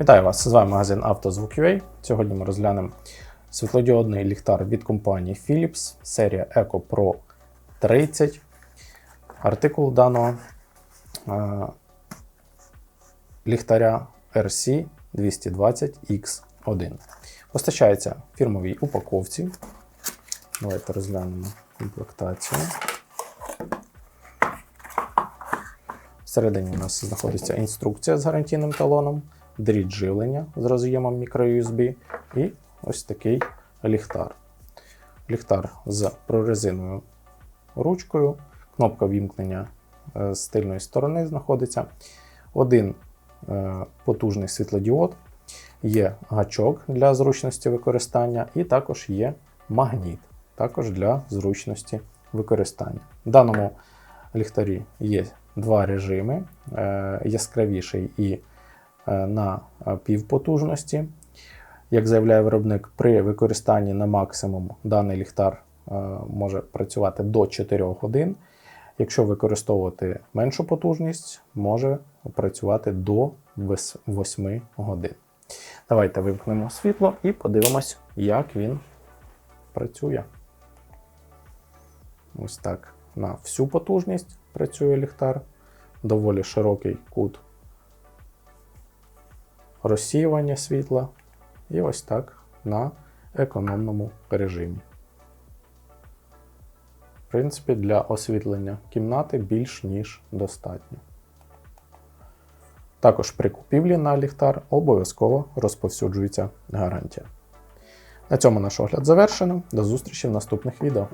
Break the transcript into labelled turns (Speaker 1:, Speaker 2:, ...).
Speaker 1: Вітаю вас! З вами магазин «Автозвук.UA». Сьогодні ми розглянемо світлодіодний ліхтар від компанії Philips, серія Eco Pro 30. Артикул даного е, ліхтаря RC 220X1. Постачається фірмовій упаковці. Давайте розглянемо комплектацію. Всередині у нас знаходиться інструкція з гарантійним талоном, дріт живлення з роз'ємом microUSB і ось такий ліхтар. Ліхтар з прорезиною ручкою, кнопка вімкнення е, з тильної сторони знаходиться. Один е, потужний світлодіод, є гачок для зручності використання, і також є магніт, також для зручності використання. В даному ліхтарі є два режими: е, яскравіший і на півпотужності. Як заявляє виробник, при використанні на максимум даний ліхтар е, може працювати до 4 годин. Якщо використовувати меншу потужність, може працювати до 8 годин. Давайте вимкнемо світло і подивимось, як він працює. Ось так на всю потужність працює ліхтар. Доволі широкий кут розсіювання світла. І ось так на економному режимі. В принципі, для освітлення кімнати більш ніж достатньо. Також при купівлі на ліхтар обов'язково розповсюджується гарантія. На цьому наш огляд завершено. До зустрічі в наступних відео.